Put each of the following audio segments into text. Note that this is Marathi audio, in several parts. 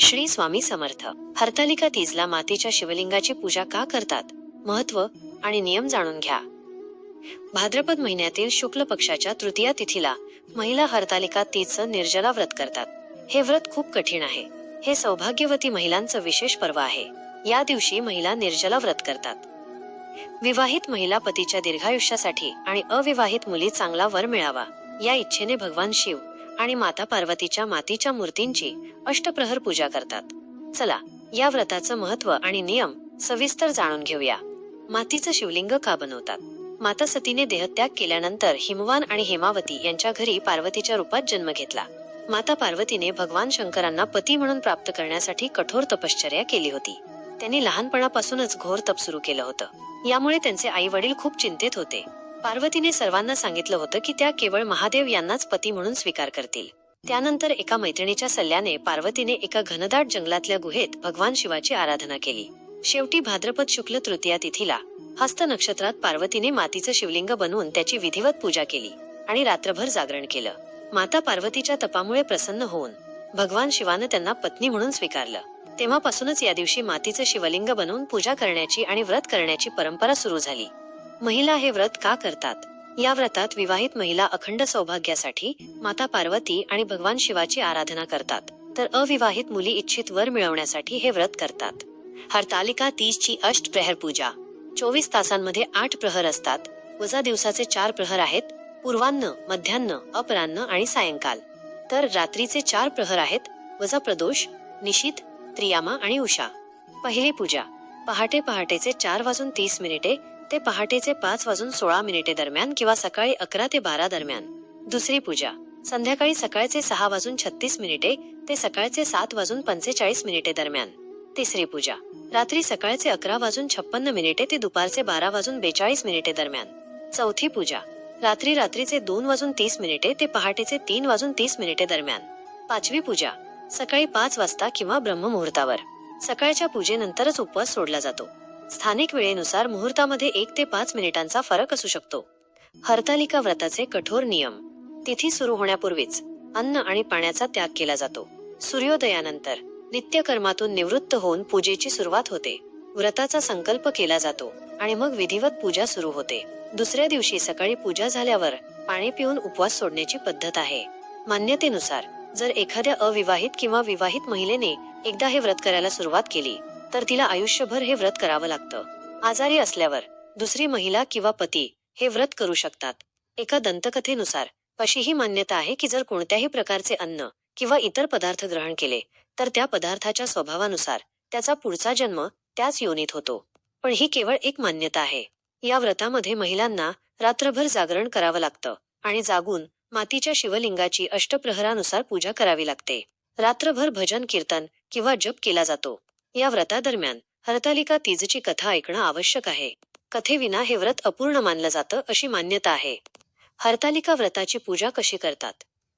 श्री स्वामी समर्थ. हरतालिका तीजला मातेच्या शिवलिंगाची पूजा का करतात? महत्त्व आणि नियम जाणून घ्या. भाद्रपद महिन्यातील शुक्ल पक्षाच्या तृतीया तिथीला महिला हरतालिका तीजचं निर्जला व्रत करतात. हे व्रत खूप कठीण आहे. हे सौभाग्यवती महिलांचं विशेष पर्व आहे. या दिवशी महिला निर्जला व्रत करतात. विवाहित महिला पतीच्या दीर्घायुष्यासाठी आणि अविवाहित मुली चांगला वर मिळावा या इच्छेने भगवान शिव आणि माता पार्वतीच्या मातीच्या मूर्तींची अष्टप्रहर पूजा करतात. चला या व्रताचं महत्त्व आणि नियम सविस्तर जाणून घेऊया. मातीचं शिवलिंग का बनवतात? माता सतीने देहत्याग केल्यानंतर हिमवान आणि हेमावती यांच्या घरी पार्वतीच्या रूपात जन्म घेतला. माता पार्वतीने भगवान शंकरांना पती म्हणून प्राप्त करण्यासाठी कठोर तपश्चर्या केली होती. त्यांनी लहानपणापासूनच घोर तप सुरू केलं होतं. यामुळे त्यांचे आई वडील खूप चिंतेत होते. पार्वतीने सर्वांना सांगितलं होतं की त्या केवळ महादेव यांनाच पती म्हणून स्वीकार करतील. त्यानंतर एका मैत्रिणीच्या सल्ल्याने पार्वतीने एका घनदाट जंगलातल्या गुहेत भगवान शिवाची आराधना केली. शेवटी भाद्रपद शुक्ल तृतीया तिथीला हस्त नक्षत्रात पार्वतीने मातीचं शिवलिंग बनवून त्याची विधिवत पूजा केली आणि रात्रभर जागरण केलं. माता पार्वतीच्या तपामुळे प्रसन्न होऊन भगवान शिवानं त्यांना पत्नी म्हणून स्वीकारलं. तेव्हापासूनच या दिवशी मातीचं शिवलिंग बनवून पूजा करण्याची आणि व्रत करण्याची परंपरा सुरू झाली. महिला हे व्रत का करतात? या व्रतात विवाहित महिला अखंड सौभाग्यासाठी माता पार्वती आणि भगवान शिवाची आराधना करतात. तर अविवाहित मुली इच्छित वर मिळवण्यासाठी हे व्रत करतात. हरतालिका तीसची अष्ट प्रहर पूजा. चोवीस तासांमध्ये आठ प्रहर असतात. वजा दिवसाचे चार प्रहर आहेत. पूर्वान्न मध्यान्न अपरान्न आणि सायंकाल. तर रात्रीचे चार प्रहर आहेत. वजा प्रदोष निशित त्रियामा आणि उषा. पहिली पूजा. पहाटे पहाटेचे चार वाजून तीस मिनिटे ते पहाटेचे पाच वाजून सोळा मिनिटे दरम्यान किंवा सकाळी अकरा ते बारा दरम्यान. दुसरी पूजा. संध्याकाळी सकाळचे सहा वाजून छत्तीस मिनिटे ते सकाळचे सात वाजून पंचेचाळीस मिनिटे दरम्यान. तिसरी पूजा. रात्री सकाळचे अकरा वाजून छप्पन्न मिनिटे ते दुपारचे बारा वाजून बेचाळीस मिनिटे दरम्यान. चौथी पूजा. रात्री रात्रीचे दोन वाजून तीस मिनिटे ते पहाटेचे तीन वाजून तीस मिनिटे दरम्यान. पाचवी पूजा. सकाळी पाच वाजता किंवा ब्रह्ममुहूर्तावर. सकाळच्या पूजेनंतरच उपवास सोडला जातो. स्थानिक वेळेनुसार मुहूर्तामध्ये एक ते पाच मिनिटांचा फरक असू शकतो. हरतालिका व्रताचे कठोर नियम. तिथी सुरू होण्यापूर्वीच अन्न आणि पाण्याचा त्याग केला जातो. सूर्योदयानंतर नित्यकर्मातून निवृत्त होऊन पूजेची सुरुवात होते. व्रताचा संकल्प केला जातो आणि मग विधिवत पूजा सुरू होते. दुसऱ्या दिवशी सकाळी पूजा झाल्यावर पाणी पिऊन उपवास सोडण्याची पद्धत आहे. मान्यतेनुसार जर एखाद्या अविवाहित किंवा विवाहित महिलेने एकदा हे व्रत करायला सुरुवात केली तर तिला आयुष्यभर हे व्रत करावं लागतं. आजारी असल्यावर दुसरी महिला किंवा पती हे व्रत करू शकतात. एका दंतकथेनुसार अशी ही मान्यता आहे की जर कोणत्याही प्रकारचे अन्न किंवा इतर पदार्थ ग्रहण केले तर त्या पदार्थाच्या स्वभावानुसार त्याचा पुढचा जन्म त्याच योनीत होतो. पण ही केवळ एक मान्यता आहे. या व्रतामध्ये महिलांना रात्रभर जागरण करावं लागतं आणि जागून मातीच्या शिवलिंगाची अष्टप्रहरानुसार पूजा करावी लागते. रात्रभर भजन कीर्तन किंवा जप केला जातो. या व्रतादरम्यान हरतालिका तीजची कथा ऐकणं आवश्यक आहे. कथेविना हे व्रत अपूर्ण मानलं जातं अशी मान्यता आहे. हरतालिका व्रताची पूजा कशी करतात?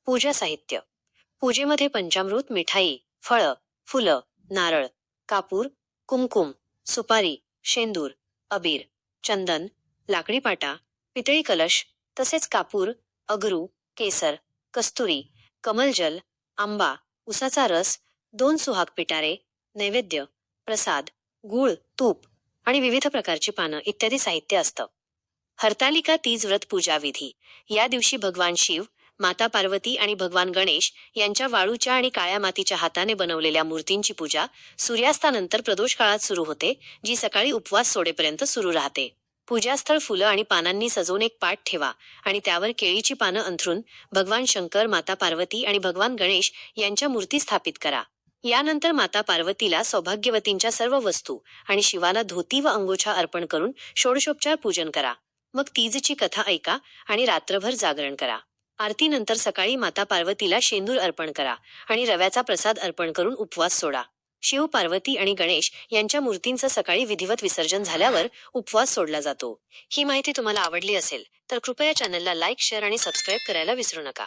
पूजा साहित्य. पूजेमध्ये पंचामृत मिठाई फळं फुलं नारळ कापूर कुमकुम सुपारी शेंदूर अबीर चंदन लाकडी पाटा पितळी कलश तसेच कापूर अगरू केसर कस्तुरी कमलजल आंबा उसाचा रस दोन सुहाग पिटारे नैवेद्य प्रसाद गूळ तूप आणि विविध प्रकारची पानं इत्यादी साहित्य असतं. हरतालिका तीज व्रत पूजा विधी या दिवशी भगवान शिव माता पार्वती आणि भगवान गणेश यांच्या वाळूच्या आणि काळ्या मातीच्या हाताने बनवलेल्या मूर्तींची पूजा सूर्यास्तानंतर प्रदोष काळात सुरू होते जी सकाळी उपवास सोडेपर्यंत सुरू राहते. पूजास्थळ फुलं आणि पानांनी सजवून एक पाठ ठेवा आणि त्यावर केळीची पानं अंथरून भगवान शंकर माता पार्वती आणि भगवान गणेश यांच्या मूर्ती स्थापित करा. यानंतर माता पार्वतीला सौभाग्यवतींच्या सर्व वस्तू आणि शिवाला धोती व अंगोछा अर्पण करून षोडशोपचार पूजन करा. मग तीजची कथा ऐका आणि रात्रभर जागरण करा. आरतीनंतर सकाळी माता पार्वतीला शेंदूर अर्पण करा आणि रव्याचा प्रसाद अर्पण करून उपवास सोडा. शिव पार्वती आणि गणेश यांच्या मूर्तींचं सकाळी विधिवत विसर्जन झाल्यावर उपवास सोडला जातो. ही माहिती तुम्हाला आवडली असेल तर कृपया चॅनलला लाईक शेअर आणि सबस्क्राईब करायला विसरू नका.